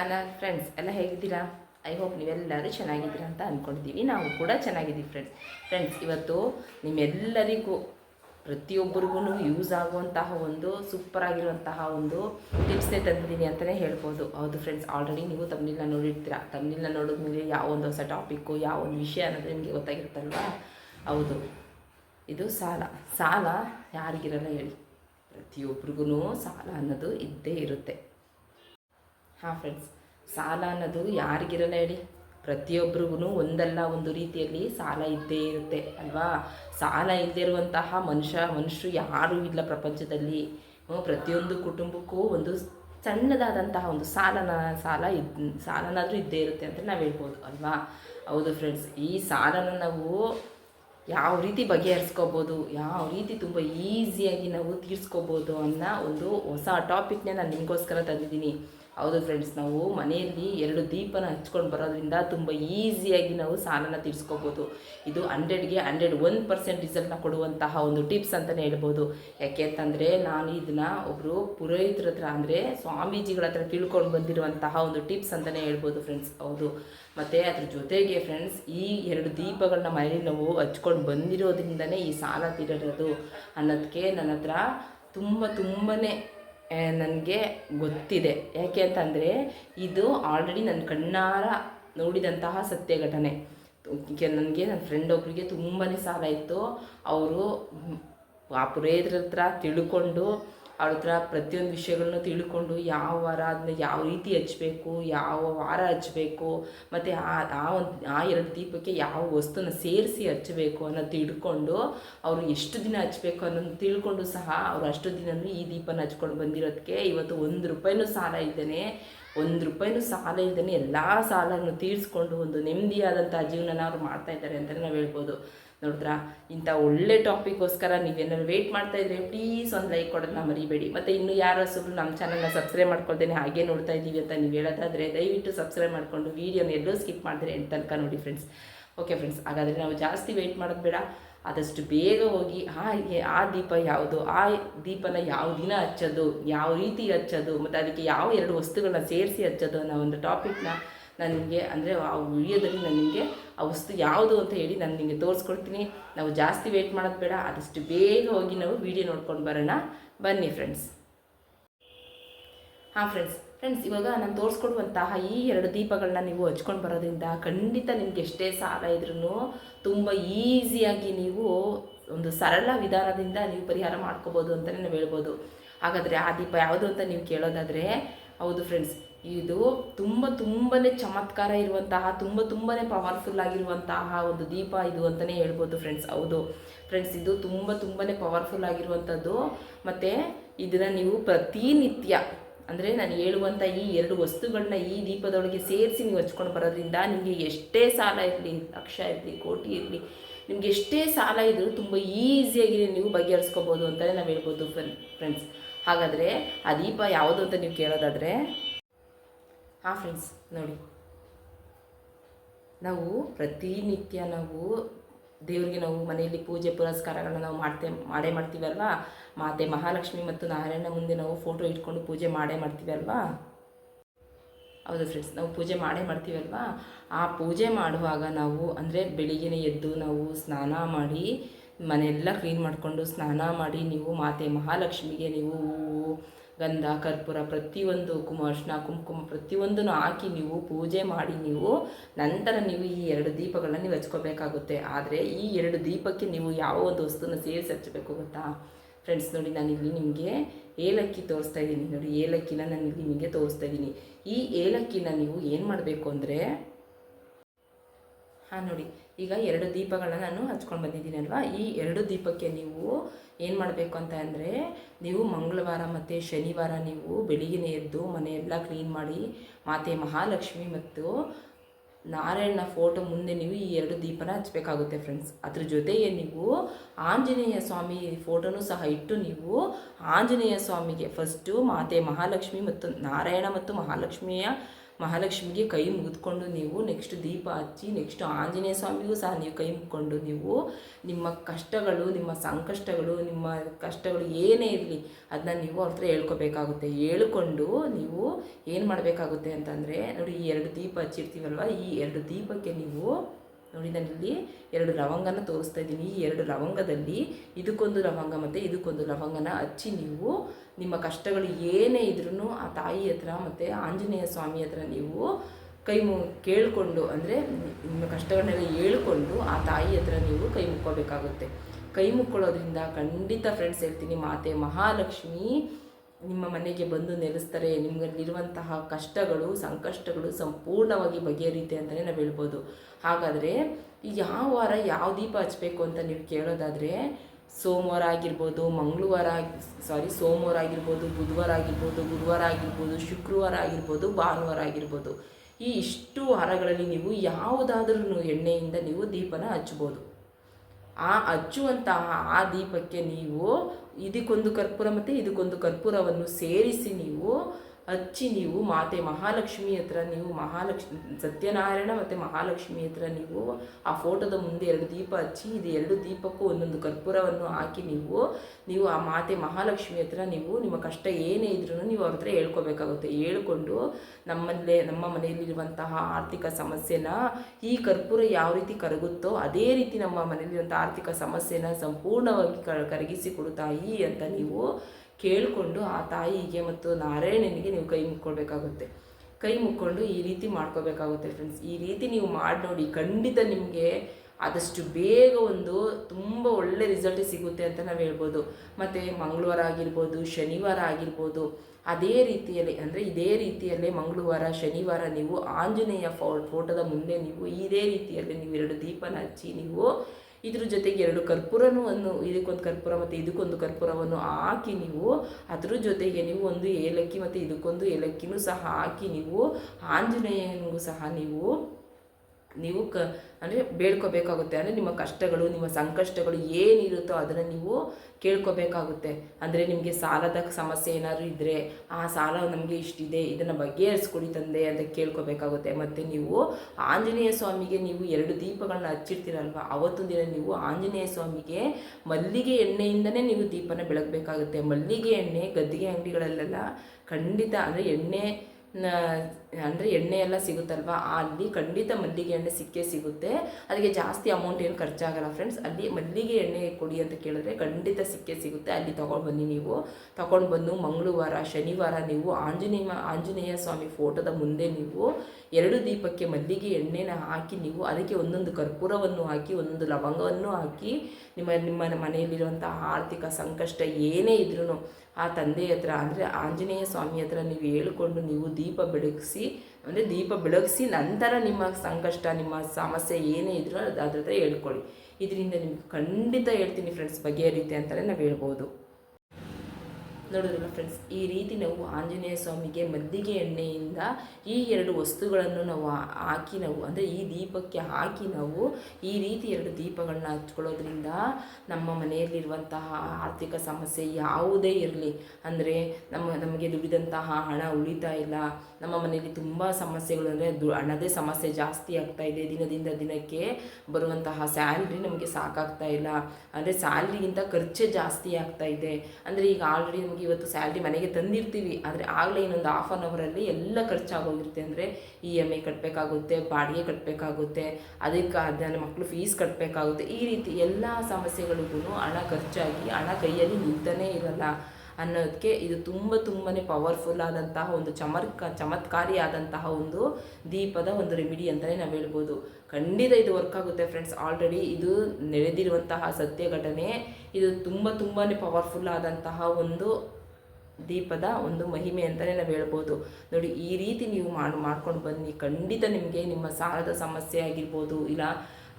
Channel friends ಎಲ್ಲ ಹೇಗಿದ್ದೀರಾ? I hope ನೀವೆಲ್ಲರೂ ಚೆನ್ನಾಗಿದ್ದೀರಾ ಅಂತ ಅಂದ್ಕೊಂಡಿದ್ದೀವಿ ನಾವು ಕೂಡ ಚೆನ್ನಾಗಿದ್ದೀವಿ ಫ್ರೆಂಡ್ಸ್ ಫ್ರೆಂಡ್ಸ್ ಇವತ್ತು ನಿಮ್ಮೆಲ್ಲರಿಗೂ ಪ್ರತಿಯೊಬ್ಬರಿಗೂ ಯೂಸ್ ಆಗುವಂತಹ ಒಂದು ಸೂಪರ್ ಆಗಿರುವಂತಹ ಒಂದು ಟಿಪ್ಸ್ನೇ ತಂದಿದ್ದೀನಿ ಅಂತಲೇ ಹೇಳ್ಬೋದು. ಹೌದು ಫ್ರೆಂಡ್ಸ್ ಆಲ್ರೆಡಿ ನೀವು ತಮ್ಮನಿಲ್ಲ ನೋಡಿರ್ತೀರ? ತಮ್ಮನಿಲ್ಲ ನೋಡಿದ್ಮೇಲೆ ಯಾವ ಒಂದು ಹೊಸ ಟಾಪಿಕ್ಕು ಯಾವ ಒಂದು ವಿಷಯ ಅನ್ನೋದು ನಿಮಗೆ ಗೊತ್ತಾಗಿರುತ್ತಲ್ವಾ? ಹೌದು. ಇದು ಸಾಲ. ಸಾಲ ಯಾರಿಗಿರಲ್ಲ ಹೇಳಿ. ಪ್ರತಿಯೊಬ್ರಿಗೂ ಸಾಲ ಅನ್ನೋದು ಇದ್ದೇ ಇರುತ್ತೆ. ಹಾಂ ಫ್ರೆಂಡ್ಸ್ ಸಾಲ ಅನ್ನೋದು ಯಾರಿಗಿರಲ್ಲ ಹೇಳಿ. ಪ್ರತಿಯೊಬ್ಬರಿಗೂ ಒಂದಲ್ಲ ಒಂದು ರೀತಿಯಲ್ಲಿ ಸಾಲ ಇದ್ದೇ ಇರುತ್ತೆ, ಅಲ್ವಾ? ಸಾಲ ಇಲ್ಲದೇ ಇರುವಂತಹ ಮನುಷ್ಯ, ಮನುಷ್ಯರು ಯಾರೂ ಇಲ್ಲ ಪ್ರಪಂಚದಲ್ಲಿ. ಪ್ರತಿಯೊಂದು ಕುಟುಂಬಕ್ಕೂ ಒಂದು ಸಣ್ಣದಾದಂತಹ ಒಂದು ಸಾಲನ, ಸಾಲ ಇದ್, ಸಾಲನಾದರೂ ಇದ್ದೇ ಇರುತ್ತೆ ಅಂತ ನಾವು ಹೇಳ್ಬೋದು, ಅಲ್ವಾ? ಹೌದು ಫ್ರೆಂಡ್ಸ್ ಈ ಸಾಲನ ನಾವು ಯಾವ ರೀತಿ ಬಗೆಹರಿಸ್ಕೋಬೋದು, ಯಾವ ರೀತಿ ತುಂಬ ಈಸಿಯಾಗಿ ನಾವು ತೀರಿಸ್ಕೋಬೋದು ಅನ್ನೋ ಒಂದು ಹೊಸ ಟಾಪಿಕ್ನೇ ನಾನು ನಿಮಗೋಸ್ಕರ ತಂದಿದ್ದೀನಿ. ಹೌದು ಫ್ರೆಂಡ್ಸ್ ನಾವು ಮನೆಯಲ್ಲಿ ಎರಡು ದೀಪನ ಹಚ್ಕೊಂಡು ಬರೋದ್ರಿಂದ ತುಂಬ ಈಸಿಯಾಗಿ ನಾವು ಸಾಲನ ತೀರಿಸ್ಕೋಬೋದು. ಇದು ಹಂಡ್ರೆಡ್ಗೆ ಹಂಡ್ರೆಡ್ ಒನ್ ಪರ್ಸೆಂಟ್ ರಿಸಲ್ಟ್ನ ಕೊಡುವಂತಹ ಒಂದು ಟಿಪ್ಸ್ ಅಂತಲೇ ಹೇಳ್ಬೋದು. ಯಾಕೆ ಅಂತಂದರೆ ನಾನು ಇದನ್ನ ಒಬ್ಬರು ಪುರೋಹಿತರ ಹತ್ರ ಅಂದರೆ ಸ್ವಾಮೀಜಿಗಳ ಹತ್ರ ತಿಳ್ಕೊಂಡು ಬಂದಿರುವಂತಹ ಒಂದು ಟಿಪ್ಸ್ ಅಂತಲೇ ಹೇಳ್ಬೋದು ಫ್ರೆಂಡ್ಸ್ ಹೌದು. ಮತ್ತು ಅದ್ರ ಜೊತೆಗೆ ಫ್ರೆಂಡ್ಸ್ ಈ ಎರಡು ದೀಪಗಳನ್ನ ಮನೇಲಿ ನಾವು ಹಚ್ಕೊಂಡು ಬಂದಿರೋದ್ರಿಂದನೇ ಈ ಸಾಲ ತೀರಿರೋದು ಅನ್ನೋದಕ್ಕೆ ನನ್ನ ಹತ್ರ ತುಂಬ ತುಂಬನೇ ನನಗೆ ಗೊತ್ತಿದೆ. ಯಾಕೆ ಅಂತಂದರೆ ಇದು ಆಲ್ರೆಡಿ ನನ್ನ ಕಣ್ಣಾರ ನೋಡಿದಂತಹ ಸತ್ಯ ಘಟನೆ ನನಗೆ ನನ್ನ ಫ್ರೆಂಡ್ ಒಬ್ಬರಿಗೆ ತುಂಬಾ ಸಾಲ ಇತ್ತು. ಅವರು ಆ ಪುರೋಹಿತರ ಹತ್ರ ತಿಳ್ಕೊಂಡು ಅವ್ರ ಹತ್ರ ಪ್ರತಿಯೊಂದು ವಿಷಯಗಳನ್ನ ತಿಳ್ಕೊಂಡು ಯಾವ ವಾರ ಅದನ್ನ ಯಾವ ರೀತಿ ಹಚ್ಬೇಕು, ಯಾವ ವಾರ ಹಚ್ಬೇಕು, ಮತ್ತು ಆ ಆ ಒಂದು, ಆ ಎರಡು ದೀಪಕ್ಕೆ ಯಾವ ವಸ್ತುನ ಸೇರಿಸಿ ಹಚ್ಚಬೇಕು ಅನ್ನೋದು ತಿಳ್ಕೊಂಡು ಅವರು ಎಷ್ಟು ದಿನ ಹಚ್ಬೇಕು ಅನ್ನೋದು ತಿಳ್ಕೊಂಡು ಸಹ ಅವ್ರು ಅಷ್ಟು ದಿನವೂ ಈ ದೀಪನ ಹಚ್ಕೊಂಡು ಬಂದಿರೋದಕ್ಕೆ ಇವತ್ತು ಒಂದು ರೂಪಾಯಿನೂ ಸಾಲ ಇದ್ದೇನೆ ಒಂದು ರೂಪಾಯಿನೂ ಸಾಲ ಇಲ್ಲದೇ ಎಲ್ಲ ಸಾಲವನ್ನು ತೀರಿಸ್ಕೊಂಡು ಒಂದು ನೆಮ್ಮದಿಯಾದಂಥ ಜೀವನನ ಅವ್ರು ಮಾಡ್ತಾ ಇದ್ದಾರೆ ಅಂತಲೇ ನಾವು ಹೇಳ್ಬೋದು. ನೋಡಿದ್ರಾ, ಇಂಥ ಒಳ್ಳೆ ಟಾಪಿಕ್ಗೋಸ್ಕರ ನೀವೇನಾದ್ರು ವೆಯ್ಟ್ ಮಾಡ್ತಾ ಇದ್ರೆ ಪ್ಲೀಸ್ ಒಂದು ಲೈಕ್ ಕೊಡೋದನ್ನ ಮರಿಬೇಡಿ. ಮತ್ತು ಇನ್ನು ಯಾರು ಸುಮ್ಮನೆ ನಮ್ಮ ಚಾನಲ್ನ ಸಬ್ಸ್ಕ್ರೈಬ್ ಮಾಡ್ಕೊಳ್ತೇನೆ ಹಾಗೆ ನೋಡ್ತಾ ಇದ್ದೀವಿ ಅಂತ ನೀವು ಹೇಳೋದಾದರೆ ದಯವಿಟ್ಟು ಸಬ್ಸ್ಕ್ರೈಬ್ ಮಾಡಿಕೊಂಡು ವೀಡಿಯೋನ ಎಲ್ಲೂ ಸ್ಕಿಪ್ ಮಾಡಿದ್ರೆ ಎಂತ ತನಕ ನೋಡಿ ಫ್ರೆಂಡ್ಸ್ ಓಕೆ ಫ್ರೆಂಡ್ಸ್ ಹಾಗಾದರೆ ನಾವು ಜಾಸ್ತಿ ವೆಯ್ಟ್ ಮಾಡೋದು ಬೇಡ. ಆದಷ್ಟು ಬೇಗ ಹೋಗಿ, ಆ ಆ ದೀಪ ಯಾವುದು? ಆ ದೀಪನ ಯಾವ ದಿನ ಹಚ್ಚೋದು? ಯಾವ ರೀತಿ ಹಚ್ಚೋದು? ಮತ್ತು ಅದಕ್ಕೆ ಯಾವ ಎರಡು ವಸ್ತುಗಳನ್ನ ಸೇರಿಸಿ ಹಚ್ಚೋದು? ಅನ್ನೋ ಒಂದು ಟಾಪಿಕ್ನ ನಾನು ನಿಮಗೆ, ಅಂದರೆ ಆ ವಿಡಿಯೋದಲ್ಲಿ ನಾನು ನಿಮಗೆ ಆ ವಸ್ತು ಯಾವುದು ಅಂತ ಹೇಳಿ ನಾನು ನಿಮಗೆ ತೋರಿಸ್ಕೊಡ್ತೀನಿ. ನಾವು ಜಾಸ್ತಿ ವೆಯ್ಟ್ ಮಾಡೋದು ಬೇಡ. ಆದಷ್ಟು ಬೇಗ ಹೋಗಿ ನಾವು ವಿಡಿಯೋ ನೋಡ್ಕೊಂಡು ಬರೋಣ. ಬನ್ನಿ ಫ್ರೆಂಡ್ಸ್ ಹಾಂ ಫ್ರೆಂಡ್ಸ್ ಫ್ರೆಂಡ್ಸ್ ಇವಾಗ ನಾನು ತೋರಿಸ್ಕೊಡುವಂತಹ ಈ ಎರಡು ದೀಪಗಳನ್ನ ನೀವು ಹಚ್ಕೊಂಡು ಬರೋದ್ರಿಂದ ಖಂಡಿತ ನಿಮ್ಗೆ ಎಷ್ಟೇ ಸಾಲ ಇದ್ರೂ ತುಂಬ ಈಸಿಯಾಗಿ ನೀವು ಒಂದು ಸರಳ ವಿಧಾನದಿಂದ ನೀವು ಪರಿಹಾರ ಮಾಡ್ಕೋಬೋದು ಅಂತಲೇ ನಾವು ಹೇಳ್ಬೋದು. ಹಾಗಾದರೆ ಆ ದೀಪ ಯಾವುದು ಅಂತ ನೀವು ಕೇಳೋದಾದರೆ, ಹೌದು ಫ್ರೆಂಡ್ಸ್ ಇದು ತುಂಬ ತುಂಬಾ ಚಮತ್ಕಾರ ಇರುವಂತಹ, ತುಂಬ ತುಂಬನೇ ಪವರ್ಫುಲ್ ಆಗಿರುವಂತಹ ಒಂದು ದೀಪ ಇದು ಅಂತಲೇ ಹೇಳ್ಬೋದು ಫ್ರೆಂಡ್ಸ್ ಹೌದು. ಫ್ರೆಂಡ್ಸ್ ಇದು ತುಂಬ ತುಂಬನೇ ಪವರ್ಫುಲ್ ಆಗಿರುವಂಥದ್ದು. ಮತ್ತು ಇದನ್ನು ನೀವು ಪ್ರತಿನಿತ್ಯ ಅಂದರೆ ನಾನು ಹೇಳುವಂಥ ಈ ಎರಡು ವಸ್ತುಗಳನ್ನ ಈ ದೀಪದೊಳಗೆ ಸೇರಿಸಿ ನೀವು ಹಚ್ಕೊಂಡು ಬರೋದ್ರಿಂದ ನಿಮಗೆ ಎಷ್ಟೇ ಸಾಲ ಇರಲಿ, ಲಕ್ಷ ಇರಲಿ, ಕೋಟಿ ಇರಲಿ, ನಿಮ್ಗೆ ಎಷ್ಟೇ ಸಾಲ ಇದ್ದರೂ ತುಂಬ ಈಸಿಯಾಗಿ ನೀವು ಬಗೆಹರಿಸ್ಕೋಬೋದು ಅಂತಲೇ ನಾವು ಹೇಳ್ಬೋದು ಫ್ರೆಂಡ್ಸ್ ಹಾಗಾದರೆ ಆ ದೀಪ ಯಾವುದು ಅಂತ ನೀವು ಕೇಳೋದಾದರೆ, ಹಾಂ ಫ್ರೆಂಡ್ಸ್ ನೋಡಿ. ನಾವು ಪ್ರತಿನಿತ್ಯ ನಾವು ದೇವರಿಗೆ ನಾವು ಮನೆಯಲ್ಲಿ ಪೂಜೆ ಪುರಸ್ಕಾರಗಳನ್ನ ನಾವು ಮಾಡ್ತೇ, ಮಾಡೇ ಮಾಡ್ತೀವಲ್ವಾ? ಮಾತೆ ಮಹಾಲಕ್ಷ್ಮಿ ಮತ್ತು ನಾರಾಯಣ ಮುಂದೆ ನಾವು ಫೋಟೋ ಇಟ್ಕೊಂಡು ಪೂಜೆ ಮಾಡೇ ಮಾಡ್ತೀವಲ್ವಾ ಹೌದು ಫ್ರೆಂಡ್ಸ್ ನಾವು ಪೂಜೆ ಮಾಡೇ ಮಾಡ್ತೀವಲ್ವಾ ಆ ಪೂಜೆ ಮಾಡುವಾಗ ನಾವು ಅಂದರೆ ಬೆಳಿಗ್ಗೆ ಎದ್ದು ನಾವು ಸ್ನಾನ ಮಾಡಿ, ಮನೆಯೆಲ್ಲ ಕ್ಲೀನ್ ಮಾಡಿಕೊಂಡು ಸ್ನಾನ ಮಾಡಿ ನೀವು ಮಾತೆ ಮಹಾಲಕ್ಷ್ಮಿಗೆ ನೀವು ಹೂವು ಗಂಧ, ಕರ್ಪೂರ ಪ್ರತಿಯೊಂದು ಕುಮ ಅರ್ಶನ ಕುಂಕುಮ ಪ್ರತಿಯೊಂದನ್ನು ಹಾಕಿ ನೀವು ಪೂಜೆ ಮಾಡಿ ನೀವು ನಂತರ ನೀವು ಈ ಎರಡು ದೀಪಗಳನ್ನ ನೀವು ಹಚ್ಕೋಬೇಕಾಗುತ್ತೆ. ಆದರೆ ಈ ಎರಡು ದೀಪಕ್ಕೆ ನೀವು ಯಾವ ಒಂದು ವಸ್ತುನ ಸೇರಿಸಿ ಹಚ್ಚಬೇಕು ಗೊತ್ತಾ? ಫ್ರೆಂಡ್ಸ್ ನೋಡಿ, ನಾನಿಲ್ಲಿ ನಿಮಗೆ ಏಲಕ್ಕಿ ತೋರಿಸ್ತಾ ಇದ್ದೀನಿ ನೋಡಿ. ಏಲಕ್ಕಿನ ನಾನಿಲ್ಲಿ ನಿಮಗೆ ತೋರಿಸ್ತಾ ಇದ್ದೀನಿ ಈ ಏಲಕ್ಕಿನ ನೀವು ಏನು ಮಾಡಬೇಕು ಅಂದರೆ, ಹಾಂ ನೋಡಿ, ಈಗ ಎರಡು ದೀಪಗಳನ್ನ ನಾನು ಹಚ್ಕೊಂಡು ಬಂದಿದ್ದೀನಿ ಅಲ್ವಾ? ಈ ಎರಡು ದೀಪಕ್ಕೆ ನೀವು ಏನು ಮಾಡಬೇಕು ಅಂತ ಅಂದರೆ, ನೀವು ಮಂಗಳವಾರ ಮತ್ತು ಶನಿವಾರ ನೀವು ಬೆಳಿಗ್ಗೆ ಎದ್ದು ಮನೆಯೆಲ್ಲ ಕ್ಲೀನ್ ಮಾಡಿ, ಮಾತೆ ಮಹಾಲಕ್ಷ್ಮಿ ಮತ್ತು ನಾರಾಯಣ ಫೋಟೋ ಮುಂದೆ ನೀವು ಈ ಎರಡು ದೀಪನ ಹಚ್ಚಬೇಕಾಗುತ್ತೆ ಫ್ರೆಂಡ್ಸ್ ಅದ್ರ ಜೊತೆಗೆ ನೀವು ಆಂಜನೇಯ ಸ್ವಾಮಿ ಫೋಟೋನು ಸಹ ಇಟ್ಟು ನೀವು ಆಂಜನೇಯ ಸ್ವಾಮಿಗೆ ಫಸ್ಟು ಮಾತೆ ಮಹಾಲಕ್ಷ್ಮಿ ಮತ್ತು ನಾರಾಯಣ ಮತ್ತು ಮಹಾಲಕ್ಷ್ಮಿಯ ಮಹಾಲಕ್ಷ್ಮಿಗೆ ಕೈ ಮುಗಿದ್ಕೊಂಡು ನೀವು ನೆಕ್ಸ್ಟ್ ದೀಪ ಹಚ್ಚಿ ನೆಕ್ಸ್ಟ್ ಆಂಜನೇಯ ಸ್ವಾಮಿಗೂ ಸಹ ನೀವು ಕೈ ಮುಗ್ಕೊಂಡು ನೀವು ನಿಮ್ಮ ಕಷ್ಟಗಳು, ನಿಮ್ಮ ಸಂಕಷ್ಟಗಳು, ನಿಮ್ಮ ಕಷ್ಟಗಳು ಏನೇ ಇರಲಿ ಅದನ್ನ ನೀವು ಅವ್ರ ಹತ್ರ ಹೇಳ್ಕೊಬೇಕಾಗುತ್ತೆ. ಹೇಳ್ಕೊಂಡು ನೀವು ಏನು ಮಾಡಬೇಕಾಗುತ್ತೆ ಅಂತಂದರೆ ನೋಡಿ ಈ ಎರಡು ದೀಪ ಹಚ್ಚಿರ್ತೀವಲ್ವ? ಈ ಎರಡು ದೀಪಕ್ಕೆ ನೀವು ನೋಡಿ ನಾನಿಲ್ಲಿ ಎರಡು ಲವಂಗನ ತೋರಿಸ್ತಾ ಇದ್ದೀನಿ. ಈ ಎರಡು ಲವಂಗದಲ್ಲಿ ಇದಕ್ಕೊಂದು ಲವಂಗ ಮತ್ತು ಇದಕ್ಕೊಂದು ಲವಂಗನ ಹಚ್ಚಿ ನೀವು ನಿಮ್ಮ ಕಷ್ಟಗಳು ಏನೇ ಇದ್ರೂ ಆ ತಾಯಿ ಹತ್ರ ಮತ್ತು ಆಂಜನೇಯ ಸ್ವಾಮಿ ಹತ್ರ ನೀವು ಕೈ ಮು, ಕೇಳಿಕೊಂಡು ಅಂದರೆ ನಿಮ್ಮ ಕಷ್ಟಗಳನ್ನೆಲ್ಲ ಹೇಳ್ಕೊಂಡು ಆ ತಾಯಿ ಹತ್ರ ನೀವು ಕೈ ಮುಕ್ಕೋಬೇಕಾಗುತ್ತೆ. ಕೈ ಮುಕ್ಕೊಳ್ಳೋದ್ರಿಂದ ಖಂಡಿತ ಫ್ರೆಂಡ್ಸ್ ಹೇಳ್ತೀನಿ ಮಾತೆ ಮಹಾಲಕ್ಷ್ಮಿ ನಿಮ್ಮ ಮನೆಗೆ ಬಂದು ನೆಲೆಸ್ತಾರೆ ನಿಮಗಲ್ಲಿರುವಂತಹ ಕಷ್ಟಗಳು, ಸಂಕಷ್ಟಗಳು ಸಂಪೂರ್ಣವಾಗಿ ಬಗೆಹರಿಯುತ್ತೆ ಅಂತಲೇ ನಾವು ಹೇಳ್ಬೋದು. ಹಾಗಾದರೆ ಯಾವ ವಾರ ಯಾವ ದೀಪ ಹಚ್ಚಬೇಕು ಅಂತ ನೀವು ಕೇಳೋದಾದರೆ, ಸೋಮವಾರ ಆಗಿರ್ಬೋದು, ಮಂಗಳವಾರ ಸಾರಿ ಸೋಮವಾರ ಆಗಿರ್ಬೋದು, ಬುಧವಾರ ಆಗಿರ್ಬೋದು, ಗುರುವಾರ ಆಗಿರ್ಬೋದು, ಶುಕ್ರವಾರ ಆಗಿರ್ಬೋದು, ಭಾನುವಾರ ಆಗಿರ್ಬೋದು. ಈ ಇಷ್ಟು ವಾರಗಳಲ್ಲಿ ನೀವು ಯಾವುದಾದ್ರೂ ಎಣ್ಣೆಯಿಂದ ನೀವು ದೀಪನ ಹಚ್ಬೋದು. ಆ ಹಚ್ಚುವಂತಹ ಆ ದೀಪಕ್ಕೆ ನೀವು ಇದಕ್ಕೊಂದು ಕರ್ಪೂರ ಮತ್ತು ಇದಕ್ಕೊಂದು ಕರ್ಪೂರವನ್ನು ಸೇರಿಸಿ ನೀವು ಹಚ್ಚಿ ನೀವು ಮಾತೆ ಮಹಾಲಕ್ಷ್ಮಿ ಹತ್ರ ನೀವು ಮಹಾಲಕ್ಷ್ಮಿ, ಸತ್ಯನಾರಾಯಣ ಮತ್ತು ಮಹಾಲಕ್ಷ್ಮಿ ಹತ್ರ ನೀವು ಆ ಫೋಟೋದ ಮುಂದೆ ಎರಡು ದೀಪ ಹಚ್ಚಿ, ಇದು ಎರಡು ದೀಪಕ್ಕೂ ಒಂದೊಂದು ಕರ್ಪೂರವನ್ನು ಹಾಕಿ ನೀವು ನೀವು ಆ ಮಾತೆ ಮಹಾಲಕ್ಷ್ಮಿ ಹತ್ರ ನೀವು ನಿಮ್ಮ ಕಷ್ಟ ಏನೇ ಇದ್ರೂ ನೀವು ಅವ್ರ ಹತ್ರ ಹೇಳ್ಕೊಬೇಕಾಗುತ್ತೆ. ಹೇಳ್ಕೊಂಡು ನಮ್ಮಲ್ಲೇ, ನಮ್ಮ ಮನೆಯಲ್ಲಿರುವಂತಹ ಆರ್ಥಿಕ ಸಮಸ್ಯೆನ ಈ ಕರ್ಪೂರ ಯಾವ ರೀತಿ ಕರಗುತ್ತೋ ಅದೇ ರೀತಿ ನಮ್ಮ ಮನೆಯಲ್ಲಿರುವಂಥ ಆರ್ಥಿಕ ಸಮಸ್ಯೆನ ಸಂಪೂರ್ಣವಾಗಿ ಕರಗಿಸಿ ಕೊಡುತ್ತಾಯಿ ಅಂತ ನೀವು ಕೇಳಿಕೊಂಡು ಆ ತಾಯಿಗೆ ಮತ್ತು ನಾರಾಯಣನಿಗೆ ನೀವು ಕೈ ಮುಕ್ಕೊಳ್ಬೇಕಾಗುತ್ತೆ. ಕೈ ಮುಕ್ಕೊಂಡು ಈ ರೀತಿ ಮಾಡ್ಕೋಬೇಕಾಗುತ್ತೆ ಫ್ರೆಂಡ್ಸ್ ಈ ರೀತಿ ನೀವು ಮಾಡಿ ನೋಡಿ ಖಂಡಿತ ನಿಮಗೆ ಆದಷ್ಟು ಬೇಗ ಒಂದು ತುಂಬ ಒಳ್ಳೆ ರಿಸಲ್ಟ್ ಸಿಗುತ್ತೆ ಅಂತ ನಾವು ಹೇಳ್ಬೋದು. ಮತ್ತು ಮಂಗಳವಾರ ಆಗಿರ್ಬೋದು, ಶನಿವಾರ ಆಗಿರ್ಬೋದು, ಅದೇ ರೀತಿಯಲ್ಲಿ ಅಂದರೆ ಇದೇ ರೀತಿಯಲ್ಲೇ ಮಂಗಳವಾರ, ಶನಿವಾರ ನೀವು ಆಂಜನೇಯ ಫೋಟೋದ ಮುಂದೆ ನೀವು ಇದೇ ರೀತಿಯಲ್ಲಿ ನೀವು ಎರಡು ದೀಪನ ಹಚ್ಚಿ ನೀವು ಇದ್ರ ಜೊತೆಗೆ ಎರಡು ಕರ್ಪೂರವನ್ನು ಇದಕ್ಕೊಂದು ಕರ್ಪೂರ ಮತ್ತು ಇದಕ್ಕೊಂದು ಕರ್ಪೂರವನ್ನು ಹಾಕಿ ನೀವು, ಅದ್ರ ಜೊತೆಗೆ ನೀವು ಒಂದು ಏಲಕ್ಕಿ ಮತ್ತು ಇದಕ್ಕೊಂದು ಏಲಕ್ಕಿನೂ ಸಹ ಹಾಕಿ ನೀವು, ಆಂಜನೇಯನಿಗೂ ಸಹ ನೀವು ನೀವು ಕ, ಅಂದರೆ ಬೇಡ್ಕೋಬೇಕಾಗುತ್ತೆ. ಅಂದರೆ ನಿಮ್ಮ ಕಷ್ಟಗಳು, ನಿಮ್ಮ ಸಂಕಷ್ಟಗಳು ಏನಿರುತ್ತೋ ಅದನ್ನು ನೀವು ಕೇಳ್ಕೋಬೇಕಾಗುತ್ತೆ. ಅಂದರೆ ನಿಮಗೆ ಸಾಲದ ಸಮಸ್ಯೆ ಏನಾದರೂ ಇದ್ದರೆ ಆ ಸಾಲ ನಮಗೆ ಇಷ್ಟಿದೆ, ಇದನ್ನು ಬಗೆಹರಿಸ್ಕೊಡಿ ತಂದೆ ಅಂತ ಕೇಳ್ಕೋಬೇಕಾಗುತ್ತೆ. ಮತ್ತು ನೀವು ಆಂಜನೇಯ ಸ್ವಾಮಿಗೆ ನೀವು ಎರಡು ದೀಪಗಳನ್ನ ಹಚ್ಚಿರ್ತೀರಲ್ವ ಅವತ್ತೊಂದು ದಿನ ನೀವು ಆಂಜನೇಯ ಸ್ವಾಮಿಗೆ ಮಲ್ಲಿಗೆ ಎಣ್ಣೆಯಿಂದನೇ ನೀವು ದೀಪನ ಬೆಳಗಬೇಕಾಗುತ್ತೆ. ಮಲ್ಲಿಗೆ ಎಣ್ಣೆ, ಗದ್ದಿಗೆ ಅಂಗಡಿಗಳಲ್ಲೆಲ್ಲ ಖಂಡಿತ ಅಂದರೆ ಎಣ್ಣೆ ಅಂದರೆ ಎಣ್ಣೆ ಎಲ್ಲ ಸಿಗುತ್ತಲ್ವ? ಅಲ್ಲಿ ಖಂಡಿತ ಮಲ್ಲಿಗೆ ಎಣ್ಣೆ ಸಿಕ್ಕೇ ಸಿಗುತ್ತೆ. ಅದಕ್ಕೆ ಜಾಸ್ತಿ ಅಮೌಂಟ್ ಏನು ಖರ್ಚಾಗಲ್ಲ ಫ್ರೆಂಡ್ಸ್ ಅಲ್ಲಿ ಮಲ್ಲಿಗೆ ಎಣ್ಣೆ ಕೊಡಿ ಅಂತ ಕೇಳಿದ್ರೆ ಖಂಡಿತ ಸಿಕ್ಕೇ ಸಿಗುತ್ತೆ. ಅಲ್ಲಿ ತೊಗೊಂಡು ಬನ್ನಿ ನೀವು. ತೊಗೊಂಡು ಬಂದು ಮಂಗಳವಾರ, ಶನಿವಾರ ನೀವು ಆಂಜನೇಯ ಆಂಜನೇಯ ಸ್ವಾಮಿ ಫೋಟೋದ ಮುಂದೆ ನೀವು ಎರಡು ದೀಪಕ್ಕೆ ಮಲ್ಲಿಗೆ ಎಣ್ಣೆನ ಹಾಕಿ ನೀವು ಅದಕ್ಕೆ ಒಂದೊಂದು ಕರ್ಪೂರವನ್ನು ಹಾಕಿ, ಒಂದೊಂದು ಲವಂಗವನ್ನು ಹಾಕಿ, ನಿಮ್ಮ ನಿಮ್ಮ ಮನೆಯಲ್ಲಿರುವಂತಹ ಆರ್ಥಿಕ ಸಂಕಷ್ಟ ಏನೇ ಇದ್ರೂ ಆ ತಂದೆ ಹತ್ರ ಅಂದರೆ ಆಂಜನೇಯ ಸ್ವಾಮಿ ಹತ್ರ ನೀವು ಹೇಳಿಕೊಂಡು ನೀವು ದೀಪ ಬೆಳಗಿಸಿ, ಅಂದರೆ ದೀಪ ಬೆಳಗಿಸಿ ನಂತರ ನಿಮ್ಮ ಸಂಕಷ್ಟ, ನಿಮ್ಮ ಸಮಸ್ಯೆ ಏನೇ ಇದ್ರೂ ಅದು ಅದ್ರ ಹತ್ರ ಹೇಳ್ಕೊಳ್ಳಿ. ಇದರಿಂದ ನಿಮ್ಗೆ ಖಂಡಿತ ಹೇಳ್ತೀನಿ ಫ್ರೆಂಡ್ಸ್ ಬಗೆಹರಿತೆ ಅಂತಲೇ ನಾವು ಹೇಳ್ಬೋದು. ನೋಡಿದ್ರಲ್ಲ ಫ್ರೆಂಡ್ಸ್ ಈ ರೀತಿ ನಾವು ಆಂಜನೇಯ ಸ್ವಾಮಿಗೆ ಮದ್ದಿಗೆ ಎಣ್ಣೆಯಿಂದ ಈ ಎರಡು ವಸ್ತುಗಳನ್ನು ನಾವು ಹಾಕಿ ನಾವು, ಅಂದರೆ ಈ ದೀಪಕ್ಕೆ ಹಾಕಿ ನಾವು ಈ ರೀತಿ ಎರಡು ದೀಪಗಳನ್ನ ಹಚ್ಕೊಳ್ಳೋದ್ರಿಂದ ನಮ್ಮ ಮನೆಯಲ್ಲಿರುವಂತಹ ಆರ್ಥಿಕ ಸಮಸ್ಯೆ ಯಾವುದೇ ಇರಲಿ. ಅಂದರೆ ನಮ್ಮ, ನಮಗೆ ದುಡಿದಂತಹ ಹಣ ಉಳಿತಾ ಇಲ್ಲ. ನಮ್ಮ ಮನೆಯಲ್ಲಿ ತುಂಬ ಸಮಸ್ಯೆಗಳು, ಅಂದರೆ ದು, ಹಣದೇ ಸಮಸ್ಯೆ ಜಾಸ್ತಿ ಆಗ್ತಾ ಇದೆ. ದಿನದಿಂದ ದಿನಕ್ಕೆ ಬರುವಂತಹ ಸ್ಯಾಲ್ರಿ ನಮಗೆ ಸಾಕಾಗ್ತಾ ಇಲ್ಲ. ಅಂದರೆ ಸ್ಯಾಲ್ರಿಗಿಂತ ಖರ್ಚೇ ಜಾಸ್ತಿ ಆಗ್ತಾ ಇದೆ. ಅಂದರೆ ಈಗ ಆಲ್ರೆಡಿ ಇವತ್ತು ಸ್ಯಾಲ್ರಿ ಮನೆಗೆ ತಂದಿರ್ತೀವಿ, ಆದರೆ ಆಗಲೇ ಇನ್ನೊಂದು ಹಾಫ್ ಆನ್ ಅವರಲ್ಲಿ ಎಲ್ಲ ಖರ್ಚಾಗೋಗಿರುತ್ತೆ ಅಂದರೆ ಇ ಎಂ ಐ ಕಟ್ಟಬೇಕಾಗುತ್ತೆ ಬಾಡಿಗೆ ಕಟ್ಟಬೇಕಾಗುತ್ತೆ ಅದಕ್ಕೆ ಅದನ್ನು ಮಕ್ಕಳು ಫೀಸ್ ಕಟ್ಟಬೇಕಾಗುತ್ತೆ ಈ ರೀತಿ ಎಲ್ಲ ಸಮಸ್ಯೆಗಳಿಗೂ ಹಣ ಖರ್ಚಾಗಿ ಹಣ ಕೈಯಲ್ಲಿ ನಿಲ್ತಾನೇ ಇರಲ್ಲ. ಅನ್ನೋದಕ್ಕೆ ಇದು ತುಂಬ ತುಂಬಾ ಪವರ್ಫುಲ್ ಆದಂತಹ ಒಂದು ಚಮರ್ಕ, ಚಮತ್ಕಾರಿಯಾದಂತಹ ಒಂದು ದೀಪದ ಒಂದು ರೆಮಿಡಿ ಅಂತಲೇ ನಾವು ಹೇಳ್ಬೋದು. ಖಂಡಿತ ಇದು ವರ್ಕ್ ಆಗುತ್ತೆ ಫ್ರೆಂಡ್ಸ್ ಆಲ್ರೆಡಿ ಇದು ನಡೆದಿರುವಂತಹ ಸತ್ಯ ಘಟನೆ ಇದು ತುಂಬ ತುಂಬಾ ಪವರ್ಫುಲ್ ಆದಂತಹ ಒಂದು ದೀಪದ ಒಂದು ಮಹಿಮೆ ಅಂತಲೇ ನಾವು ಹೇಳ್ಬೋದು. ನೋಡಿ, ಈ ರೀತಿ ನೀವು ಮಾಡಿ, ಮಾಡ್ಕೊಂಡು ಬನ್ನಿ. ಖಂಡಿತ ನಿಮಗೆ ನಿಮ್ಮ ಸಾಲದ ಸಮಸ್ಯೆ ಆಗಿರ್ಬೋದು, ಇಲ್ಲ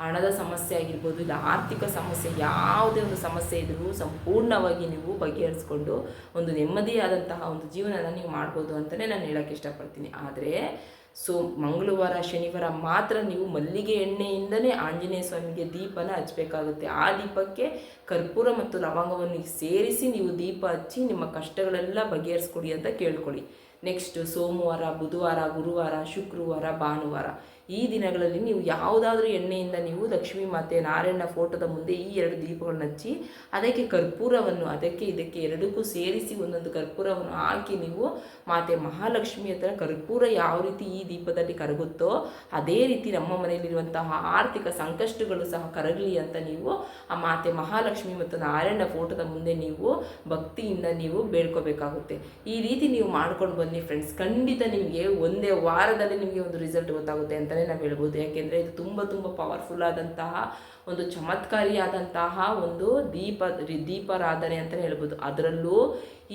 ಹಣದ ಸಮಸ್ಯೆ ಆಗಿರ್ಬೋದು, ಇಲ್ಲ ಆರ್ಥಿಕ ಸಮಸ್ಯೆ, ಯಾವುದೇ ಒಂದು ಸಮಸ್ಯೆ ಇದ್ರೂ ಸಂಪೂರ್ಣವಾಗಿ ನೀವು ಬಗೆಹರಿಸ್ಕೊಂಡು ಒಂದು ನೆಮ್ಮದಿಯಾದಂತಹ ಒಂದು ಜೀವನನ ನೀವು ಮಾಡ್ಬೋದು ಅಂತಲೇ ನಾನು ಹೇಳೋಕ್ಕೆ ಇಷ್ಟಪಡ್ತೀನಿ. ಆದರೆ, ಸೊ ಮಂಗಳವಾರ, ಶನಿವಾರ ಮಾತ್ರ ನೀವು ಮಲ್ಲಿಗೆ ಎಣ್ಣೆಯಿಂದಲೇ ಆಂಜನೇಯ ಸ್ವಾಮಿಗೆ ದೀಪನ ಹಚ್ಚಬೇಕಾಗುತ್ತೆ ಆ ದೀಪಕ್ಕೆ ಕರ್ಪೂರ ಮತ್ತು ಲವಂಗವನ್ನು ಸೇರಿಸಿ ನೀವು ದೀಪ ಹಚ್ಚಿ ನಿಮ್ಮ ಕಷ್ಟಗಳೆಲ್ಲ ಬಗೆಹರಿಸ್ಕೊಡಿ ಅಂತ ಕೇಳ್ಕೊಳ್ಳಿ. ನೆಕ್ಸ್ಟ್ ಸೋಮವಾರ, ಬುಧವಾರ, ಗುರುವಾರ, ಶುಕ್ರವಾರ, ಭಾನುವಾರ. ಈ ದಿನಗಳಲ್ಲಿ ನೀವು ಯಾವುದಾದ್ರೂ ಎಣ್ಣೆಯಿಂದ ನೀವು ಲಕ್ಷ್ಮೀ ಮಾತೆ ನಾರಾಯಣ ಫೋಟೋದ ಮುಂದೆ ಈ ಎರಡು ದೀಪಗಳನ್ನ ಹಚ್ಚಿ, ಅದಕ್ಕೆ ಕರ್ಪೂರವನ್ನು, ಅದಕ್ಕೆ ಇದಕ್ಕೆ ಎರಡಕ್ಕೂ ಸೇರಿಸಿ ಒಂದೊಂದು ಕರ್ಪೂರವನ್ನು ಹಾಕಿ ನೀವು ಮಾತೆ ಮಹಾಲಕ್ಷ್ಮಿ ಹತ್ರ ಕರ್ಪೂರ ಯಾವ ರೀತಿ ಈ ದೀಪದಲ್ಲಿ ಕರಗುತ್ತೋ, ಅದೇ ರೀತಿ ನಮ್ಮ ಮನೆಯಲ್ಲಿರುವಂತಹ ಆರ್ಥಿಕ ಸಂಕಷ್ಟಗಳು ಸಹ ಕರಗಲಿ ಅಂತ ನೀವು ಆ ಮಾತೆ ಮಹಾಲಕ್ಷ್ಮಿ ಮತ್ತು ನಾರಾಯಣ ಫೋಟೋದ ಮುಂದೆ ನೀವು ಭಕ್ತಿಯಿಂದ ನೀವು ಬೇಡ್ಕೋಬೇಕಾಗುತ್ತೆ. ಈ ರೀತಿ ನೀವು ಮಾಡ್ಕೊಂಡು ಬನ್ನಿ ಫ್ರೆಂಡ್ಸ್ ಖಂಡಿತ ನಿಮಗೆ ಒಂದೇ ವಾರದಲ್ಲಿ ನಿಮಗೆ ಒಂದು ರಿಸಲ್ಟ್ ಗೊತ್ತಾಗುತ್ತೆ ಅಂತಲೇ ನಾವು ಹೇಳ್ಬೋದು. ಯಾಕೆಂದರೆ ಇದು ತುಂಬ ತುಂಬ ಪವರ್ಫುಲ್ ಆದಂತಹ ಒಂದು ಚಮತ್ಕಾರಿಯಾದಂತಹ ಒಂದು ದೀಪ, ದೀಪಾರಾಧನೆ ಅಂತಲೇ ಹೇಳ್ಬೋದು. ಅದರಲ್ಲೂ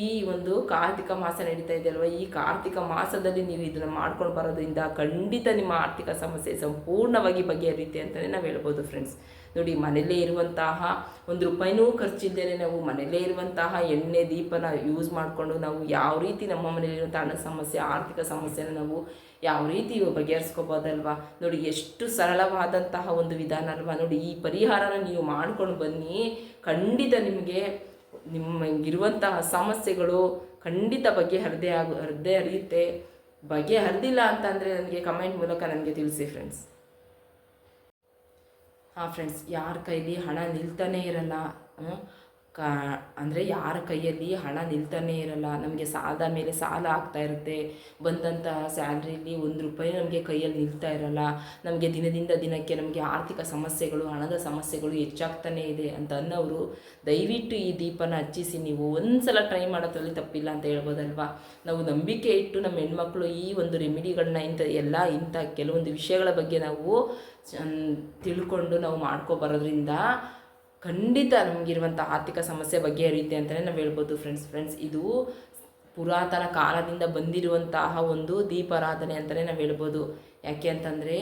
ಈ ಒಂದು ಕಾರ್ತಿಕ ಮಾಸ ನಡೀತಾ ಇದೆ ಅಲ್ವಾ? ಈ ಕಾರ್ತಿಕ ಮಾಸದಲ್ಲಿ ನೀವು ಇದನ್ನು ಮಾಡ್ಕೊಂಡು ಬರೋದ್ರಿಂದ ಖಂಡಿತ ನಿಮ್ಮ ಆರ್ಥಿಕ ಸಮಸ್ಯೆ ಸಂಪೂರ್ಣವಾಗಿ ಬಗೆಹರಿಯುತ್ತೆ ಅಂತಲೇ ನಾವು ಹೇಳ್ಬೋದು ಫ್ರೆಂಡ್ಸ್ ನೋಡಿ, ಮನೆಯಲ್ಲೇ ಇರುವಂತಹ ಒಂದು ರೂಪಾಯಿನೂ ಖರ್ಚಿಲ್ಲದೆ ನಾವು ಮನೆಯಲ್ಲೇ ಇರುವಂತಹ ಎಣ್ಣೆ, ದೀಪನ ಯೂಸ್ ಮಾಡಿಕೊಂಡು ನಾವು ಯಾವ ರೀತಿ ನಮ್ಮ ಮನೆಯಲ್ಲಿರುವಂಥ ಹಣ ಸಮಸ್ಯೆ, ಆರ್ಥಿಕ ಸಮಸ್ಯೆನ ನಾವು ಯಾವ ರೀತಿ ಬಗೆಹರಿಸ್ಕೋಬೋದಲ್ವಾ? ನೋಡಿ, ಎಷ್ಟು ಸರಳವಾದಂತಹ ಒಂದು ವಿಧಾನ ಅಲ್ವಾ ನೋಡಿ, ಈ ಪರಿಹಾರನ ನೀವು ಮಾಡ್ಕೊಂಡು ಬನ್ನಿ. ಖಂಡಿತ ನಿಮಗೆ ನಿಮಗಿರುವಂತಹ ಸಮಸ್ಯೆಗಳು ಖಂಡಿತ ಬಗೆಹರದೇ ಆಗು, ಹರಿದೇ ಹರಿಯುತ್ತೆ. ಬಗೆಹರಿದಿಲ್ಲ ಅಂತಂದರೆ ನನಗೆ ಕಮೆಂಟ್ ಮೂಲಕ ನನಗೆ ತಿಳಿಸಿ ಫ್ರೆಂಡ್ಸ್ ಹಾಂ ಫ್ರೆಂಡ್ಸ್ ಯಾರ ಕೈಲಿ ಹಣ ನಿಲ್ತಾನೇ ಇರಲ್ಲ ಕಾ, ಅಂದರೆ ಯಾರ ಕೈಯಲ್ಲಿ ಹಣ ನಿಲ್ತಾನೆ ಇರಲ್ಲ, ನಮಗೆ ಸಾಲದ ಮೇಲೆ ಸಾಲ ಆಗ್ತಾ ಇರುತ್ತೆ ಬಂದಂತಹ ಸ್ಯಾಲ್ರಿಲಿ ಒಂದು ರೂಪಾಯಿ ನಮಗೆ ಕೈಯಲ್ಲಿ ನಿಲ್ತಾ ಇರಲ್ಲ, ನಮಗೆ ದಿನದಿಂದ ದಿನಕ್ಕೆ ನಮಗೆ ಆರ್ಥಿಕ ಸಮಸ್ಯೆಗಳು, ಹಣದ ಸಮಸ್ಯೆಗಳು ಹೆಚ್ಚಾಗ್ತಾನೇ ಇದೆ ಅಂತ ಅನ್ನೋರು ದಯವಿಟ್ಟು ಈ ದೀಪನ ಹಚ್ಚಿಸಿ, ನೀವು ಒಂದು ಸಲ ಟ್ರೈ ಮಾಡೋದ್ರಲ್ಲಿ ತಪ್ಪಿಲ್ಲ ಅಂತ ಹೇಳ್ಬೋದಲ್ವಾ? ನಾವು ನಂಬಿಕೆ ಇಟ್ಟು ನಮ್ಮ ಹೆಣ್ಮಕ್ಳು ಈ ಒಂದು ರೆಮಿಡಿಗಳನ್ನ ಇಂಥ, ಎಲ್ಲ ಇಂಥ ಕೆಲವೊಂದು ವಿಷಯಗಳ ಬಗ್ಗೆ ನಾವು ತಿಳ್ಕೊಂಡು ನಾವು ಮಾಡ್ಕೊ ಬರೋದ್ರಿಂದ ಖಂಡಿತ ನಮಗಿರುವಂಥ ಆರ್ಥಿಕ ಸಮಸ್ಯೆ ಬಗೆಹರಿಯುತ್ತೆ ಅಂತಲೇ ನಾವು ಹೇಳ್ಬೋದು ಫ್ರೆಂಡ್ಸ್ ಫ್ರೆಂಡ್ಸ್ ಇದು ಪುರಾತನ ಕಾಲದಿಂದ ಬಂದಿರುವಂತಹ ಒಂದು ದೀಪಾರಾಧನೆ ಅಂತಲೇ ನಾವು ಹೇಳ್ಬೋದು. ಯಾಕೆ ಅಂತಂದರೆ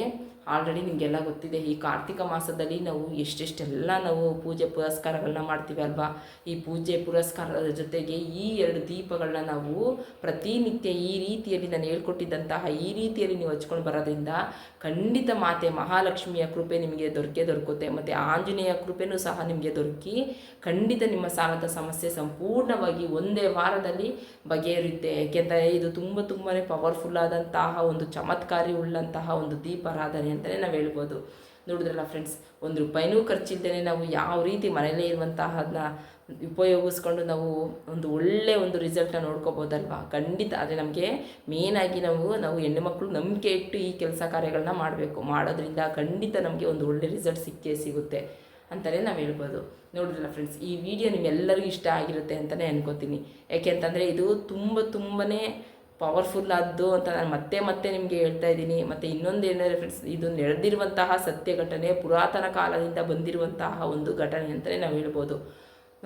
ಆಲ್ರೆಡಿ ನಿಮಗೆಲ್ಲ ಗೊತ್ತಿದೆ, ಈ ಕಾರ್ತಿಕ ಮಾಸದಲ್ಲಿ ನಾವು ಎಷ್ಟೆಷ್ಟೆಲ್ಲ ನಾವು ಪೂಜೆ ಪುರಸ್ಕಾರಗಳನ್ನ ಮಾಡ್ತೀವಿ ಅಲ್ವಾ? ಈ ಪೂಜೆ ಪುರಸ್ಕಾರದ ಜೊತೆಗೆ ಈ ಎರಡು ದೀಪಗಳನ್ನ ನಾವು ಪ್ರತಿನಿತ್ಯ ಈ ರೀತಿಯಲ್ಲಿ ನಾನು ಹೇಳ್ಕೊಟ್ಟಿದ್ದಂತಹ ಈ ರೀತಿಯಲ್ಲಿ ನೀವು ಹಚ್ಕೊಂಡು ಬರೋದ್ರಿಂದ ಖಂಡಿತ ಮಾತೆ ಮಹಾಲಕ್ಷ್ಮಿಯ ಕೃಪೆ ನಿಮಗೆ ದೊರಕೆ ದೊರಕುತ್ತೆ. ಮತ್ತು ಆಂಜನೇಯ ಕೃಪೆನೂ ಸಹ ನಿಮಗೆ ದೊರಕಿ ಖಂಡಿತ ನಿಮ್ಮ ಸಾಲದ ಸಮಸ್ಯೆ ಸಂಪೂರ್ಣವಾಗಿ ಒಂದೇ ವಾರದಲ್ಲಿ ಬಗೆಹರಿಯುತ್ತೆ. ಯಾಕೆಂದರೆ ಇದು ತುಂಬ ತುಂಬಾ ಪವರ್ಫುಲ್ ಆದಂತಹ ಒಂದು ಚಮತ್ಕಾರಿ ಉಳ್ಳಂತಹ ಒಂದು ದೀಪಾರಾಧನೆ ಅಂತಲೇ ನಾವು ಹೇಳ್ಬೋದು. ನೋಡಿದ್ರಲ್ಲ ಫ್ರೆಂಡ್ಸ್ ಒಂದು ರೂಪಾಯಿನೂ ಖರ್ಚಿಲ್ದೇ ನಾವು ಯಾವ ರೀತಿ ಮನೆಯಲ್ಲೇ ಇರುವಂತಹದನ್ನ ಉಪಯೋಗಿಸ್ಕೊಂಡು ನಾವು ಒಂದು ಒಳ್ಳೆಯ ಒಂದು ರಿಸಲ್ಟ್ನ ನೋಡ್ಕೋಬೋದಲ್ವಾ? ಖಂಡಿತ. ಆದರೆ ನಮಗೆ ಮೇನಾಗಿ ನಾವು ನಾವು ಹೆಣ್ಣು ಮಕ್ಕಳು ನಂಬಿಕೆ ಇಟ್ಟು ಈ ಕೆಲಸ ಕಾರ್ಯಗಳನ್ನ ಮಾಡಬೇಕು. ಮಾಡೋದ್ರಿಂದ ಖಂಡಿತ ನಮಗೆ ಒಂದು ಒಳ್ಳೆ ರಿಸಲ್ಟ್ ಸಿಕ್ಕೇ ಸಿಗುತ್ತೆ ಅಂತಲೇ ನಾವು ಹೇಳ್ಬೋದು. ನೋಡಿದ್ರಲ್ಲ ಫ್ರೆಂಡ್ಸ್ ಈ ವಿಡಿಯೋ ನಿಮ್ಮೆಲ್ಲರಿಗೂ ಇಷ್ಟ ಆಗಿರುತ್ತೆ ಅಂತಲೇ ಅನ್ಕೋತೀನಿ. ಯಾಕೆ ಅಂತಂದರೆ ಇದು ತುಂಬ ತುಂಬಾ ಪವರ್ಫುಲ್ ಆದ್ದು ಅಂತ ನಾನು ಮತ್ತೆ ಮತ್ತೆ ನಿಮಗೆ ಹೇಳ್ತಾ ಇದ್ದೀನಿ. ಮತ್ತು ಇನ್ನೊಂದು ಏನಂದರೆ ಫ್ರೆಂಡ್ಸ್ ಇದು ನಡೆದಿರುವಂತಹ ಸತ್ಯ ಘಟನೆ ಪುರಾತನ ಕಾಲದಿಂದ ಬಂದಿರುವಂತಹ ಒಂದು ಘಟನೆ ಅಂತಲೇ ನಾವು ಹೇಳ್ಬೋದು.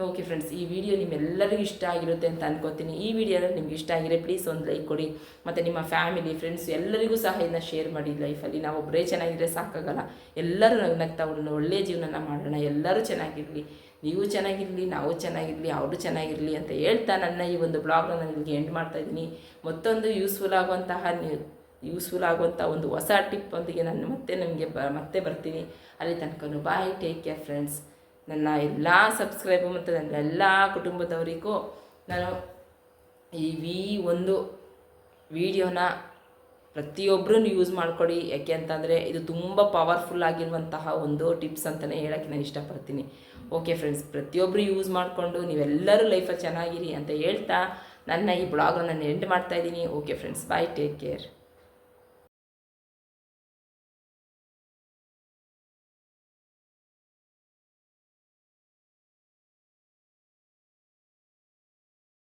ಓಕೆ ಫ್ರೆಂಡ್ಸ್ ಈ ವಿಡಿಯೋ ನಿಮ್ಮೆಲ್ಲರಿಗೂ ಇಷ್ಟ ಆಗಿರುತ್ತೆ ಅಂತ ಅನ್ಕೋತೀನಿ. ಈ ವಿಡಿಯೋ ನಿಮ್ಗೆ ಇಷ್ಟ ಆಗಿದೆ ಪ್ಲೀಸ್ ಒಂದು ಲೈಕ್ ಕೊಡಿ. ಮತ್ತು ನಿಮ್ಮ ಫ್ಯಾಮಿಲಿ ಫ್ರೆಂಡ್ಸ್ ಎಲ್ಲರಿಗೂ ಸಹ ಇದನ್ನ ಶೇರ್ ಮಾಡಿ ಲೈಫಲ್ಲಿ ನಾವು ಒಬ್ಬರೇ ಚೆನ್ನಾಗಿದ್ರೆ ಸಾಕಾಗಲ್ಲ. ಎಲ್ಲರೂ ನಗ್ನಗ್ತಾ ಒಳ್ಳೆಯ ಜೀವನನ ಮಾಡೋಣ. ಎಲ್ಲರೂ ಚೆನ್ನಾಗಿರಲಿ. ನೀವು ಚೆನ್ನಾಗಿರಲಿ, ನಾವು ಚೆನ್ನಾಗಿರಲಿ, ಅವರು ಚೆನ್ನಾಗಿರಲಿ ಅಂತ ಹೇಳ್ತಾ ನನ್ನ ಈ ಒಂದು ಬ್ಲಾಗ್ನ ನಾನು ನಿಮಗೆ ಎಂಡ್ ಮಾಡ್ತಾ ಇದ್ದೀನಿ. ಮತ್ತೊಂದು ಯೂಸ್ಫುಲ್ ಆಗುವಂತಹ ಯೂಸ್ಫುಲ್ ಆಗುವಂಥ ಒಂದು ಹೊಸ ಟಿಪ್ ಒಂದಿಗೆ ನಾನು ಮತ್ತೆ ನಿಮಗೆ ಮತ್ತೆ ಬರ್ತೀನಿ. ಅಲ್ಲಿ ತನಕ ಬಾಯ್ ಟೇಕ್ ಕೇರ್ ಫ್ರೆಂಡ್ಸ್ ನನ್ನ ಎಲ್ಲ ಸಬ್ಸ್ಕ್ರೈಬರ್ ಮತ್ತು ನನ್ನ ಎಲ್ಲ ಕುಟುಂಬದವರಿಗೂ ನಾನು ಈ ವಿ ಒಂದು ವಿಡಿಯೋನ ಪ್ರತಿಯೊಬ್ಬರೂ ಯೂಸ್ ಮಾಡಿಕೊಡಿ. ಯಾಕೆ ಅಂತಂದರೆ ಇದು ತುಂಬ ಪವರ್ಫುಲ್ ಆಗಿರುವಂತಹ ಒಂದು ಟಿಪ್ಸ್ ಅಂತಲೇ ಹೇಳೋಕ್ಕೆ ನಾನು ಇಷ್ಟಪಡ್ತೀನಿ. ಓಕೆ ಫ್ರೆಂಡ್ಸ್ ಪ್ರತಿಯೊಬ್ಬರು ಯೂಸ್ ಮಾಡಿಕೊಂಡು ನೀವೆಲ್ಲರೂ ಲೈಫಲ್ಲಿ ಚೆನ್ನಾಗಿರಿ ಅಂತ ಹೇಳ್ತಾ ನನ್ನ ಈ ಬ್ಲಾಗನ್ನು ನಾನು ಎಂಡ್ ಮಾಡ್ತಾಯಿದ್ದೀನಿ okay friends bye take care